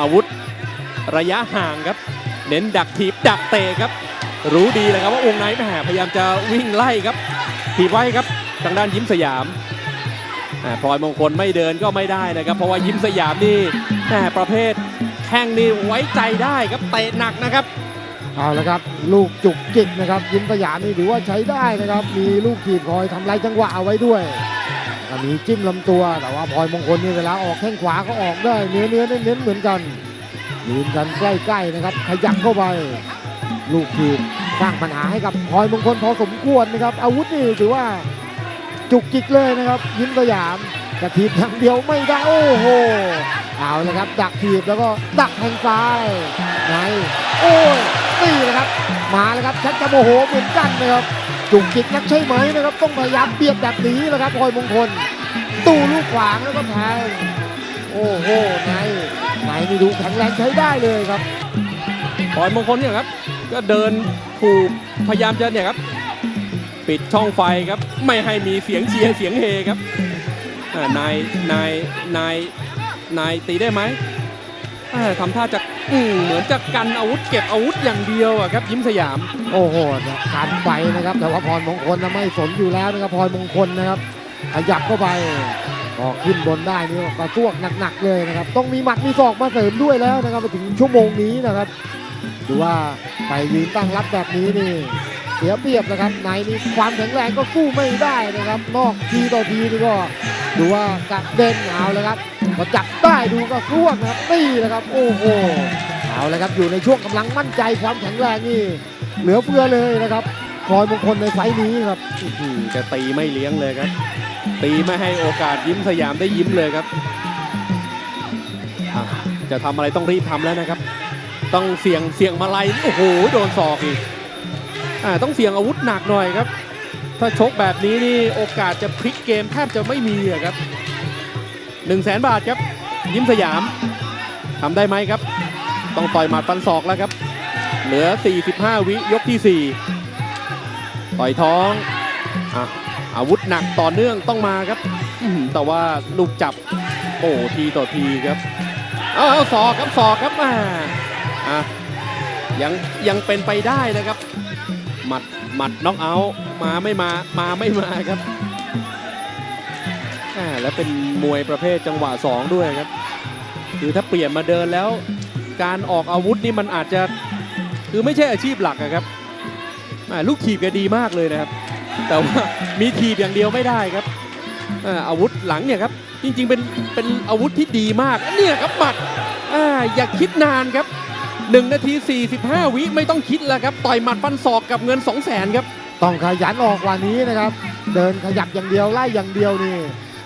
อาวุธระยะห่างครับ เน้นดักถีบดักเตะครับ รู้ดีเลยครับว่าวงในแหมพยายามจะวิ่งไล่ครับถีบไว้ครับทางด้านยิ้มสยามอ่าพลอยมงคลไม่เดินก็ไม่ได้นะครับ เพราะว่ายิ้มสยามนี่แหมประเภทแข้งนี่ไว้ใจได้ครับเตะหนักนะครับเอาละครับ ลูกจุกจิกนะครับ ยิ้มสยามนี่ถือว่าใช้ได้นะครับ มีลูกขีดคอยทำลายจังหวะเอาไว้ด้วย อันนี้จิ้มลำตัวแต่ว่าพลอยมงคลนี่เวลาออกแข้งขวาก็ออกได้เนื้อเนื้อเน้นเหมือนกันยืนกันใกล้ๆนะครับ ขยับเข้าไป ลูกขีดสร้างปัญหาให้กับพลอยมงคลพอสมควรนะครับ อาวุธนี่ถือว่าจุกจิกเลยนะครับ ยิ้มสยามกระทีบอย่างเดียวไม่ได้โอ้โหเอาละครับ ดักทีบแล้วก็ดักแทงซ้ายในโอ้ย มาแล้วครับชักจะโมโหเหมือนกันนะครับจุกจิกนักใช่ไหมนะครับ ต้องพยายามเบียดแบบนี้นะครับพลอยมงคล ตู้ลูกขวางแล้วก็แทงโอ้โหไหนไหนนี่ดูแข็งแรงใช้ได้เลยครับพลอยมงคลเนี่ยครับ ก็เดินผูกพยายามจะเนี่ยครับ ปิดช่องไฟครับ ไม่ให้มีเสียงเชียร์เสียงเฮครับนายนายนายนายตีได้ไหม ทำท่าจะอืมเหมือนจะกันอาวุธเก็บอาวุธอย่างเดียวอะครับ ยิ้มสยาม โอ้โหเนี่ยการไปนะครับ แต่ว่าพรมงคลนะไม่สนอยู่แล้วนะครับพลมงคลนะครับ ขยับเข้าไปก็ขึ้นบนได้นี่ก็ซวกหนักๆเลยนะครับ ต้องมีหมัดมีศอกมาเสริมด้วยแล้วนะครับมาถึงชั่วโมงนี้นะครับดูว่าไปยืนตั้งรับแบบนี้นี่เสียเปรียบนะครับในนี่ความแข็งแรงก็สู้ไม่ได้นะครับ นอกทีต่อทีนี่ก็ ดูว่ากระเด็นเอาเลยครับพอจับได้ดูก็ซวกนะครับนี่นะครับ โอ้โหเอาเลยครับอยู่ในช่วงกำลังมั่นใจความแข็งแรงนี่เหลือเฟือเลยนะครับพลอยมงคลในไฟล์นี้ครับอื้อหือแกตีไม่เลี้ยงเลยครับ ตีไม่ให้โอกาสยิ้มสยามได้ยิ้มเลยครับจะทำอะไรต้องรีบทำแล้วนะครับ ต้องเสี่ยงเสี่ยงมาลัยโอ้โหโดนศอกอีกอต้องเสี่ยงอาวุธหนักหน่อยครับ ถ้าชกแบบนี้นี่โอกาสจะพลิกเกมแทบจะไม่มีครับ1 0 0 0 0แสนบาทครับ ยิ้มสยามทำได้ไหมครับ ต้องต่อยหมัดฟันศอกแล้วครับ เหลือ 45 วิยกที่ 4 ต่อยท้องอะอาวุธหนักต่อเนื่องต้องมาครับ แต่ว่าลูกจับ โอ้ทีต่อทีครับ เอาเอาศอกครับศอกครับมาอะยังยังเป็นไปได้นะครับ หมัดหมัดน็อกเอาท์มาไม่มามาไม่มาครับแล้วเป็นมวยประเภทจังหวะสองด้วยครับคือถ้าเปลี่ยนมาเดินแล้ว การออกอาวุธนี่มันอาจจะคือไม่ใช่อาชีพหลักอะครับลูกถีบแกดีมากเลยนะครับ แต่ว่ามีถีบอย่างเดียวไม่ได้ครับอาวุธหลังเนี่ยครับจริงๆเป็นเป็นอาวุธที่ดีมากเนี่ยครับหมัดออย่าคิดนานครับ 1 นาที 45 วิไม่ต้องคิดแล้วครับ ต่อยหมัดฟันศอกกับเงิน 2 0 0แสนครับ ต้องขยันออกกว่านี้นะครับ เดินขยับอย่างเดียวไล่อย่างเดียวนี่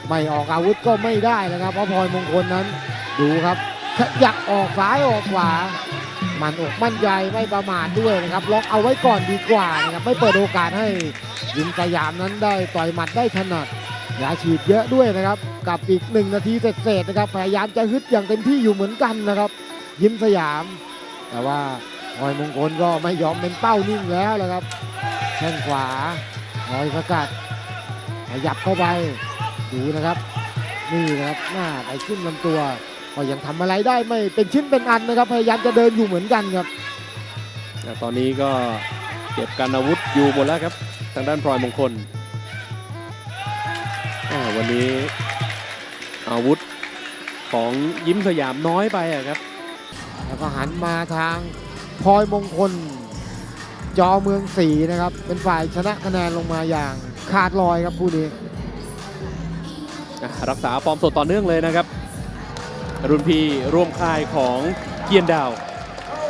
ไม่ออกอาวุธก็ไม่ได้นะครับ เพราะพลอยมงคลนั้น ดูครับขยับออกซ้ายออกขวา มันอกมั่นใจไม่ประมาทด้วยนะครับ ล็อกเอาไว้ก่อนดีกว่านะครับ ไม่เปิดโอกาสให้ยิมสยามนั้นได้ต่อยหมัดได้ถนัดอย่าฉีดเยอะด้วยนะครับ กับอีกหนึ่งนาทีเศษๆนะครับ พยายามจะฮึดอย่างเต็มที่อยู่เหมือนกันนะครับ ยิ้มสยาม แต่ว่าพลอยมงคลก็ไม่ยอมเป็นเป้านิ่งแล้วแหละครับแข้งขวาคอยสกัดขยับเข้าไปดูนะครับ นี่นะครับหน้าไปขึ้นลำตัวก็ยังทำอะไรได้ไม่เป็นชิ้นเป็นอันนะครับ พยายามจะเดินอยู่เหมือนกันครับแต่ตอนนี้ก็เก็บกันอาวุธอยู่หมดแล้วครับ ทางด้านพลอยมงคลวันนี้อาวุธของยิ้มสยามน้อยไปครับ แล้วก็หันมาทางพลอยมงคล จอเมืองศรีนะครับ เป็นฝ่ายชนะคะแนนลงมาอย่างขาดลอยครับคู่นี้ รักษาฟอร์มสดต่อเนื่องเลยนะครับ รุ่นพี่ร่วมค่ายของเกียนดาว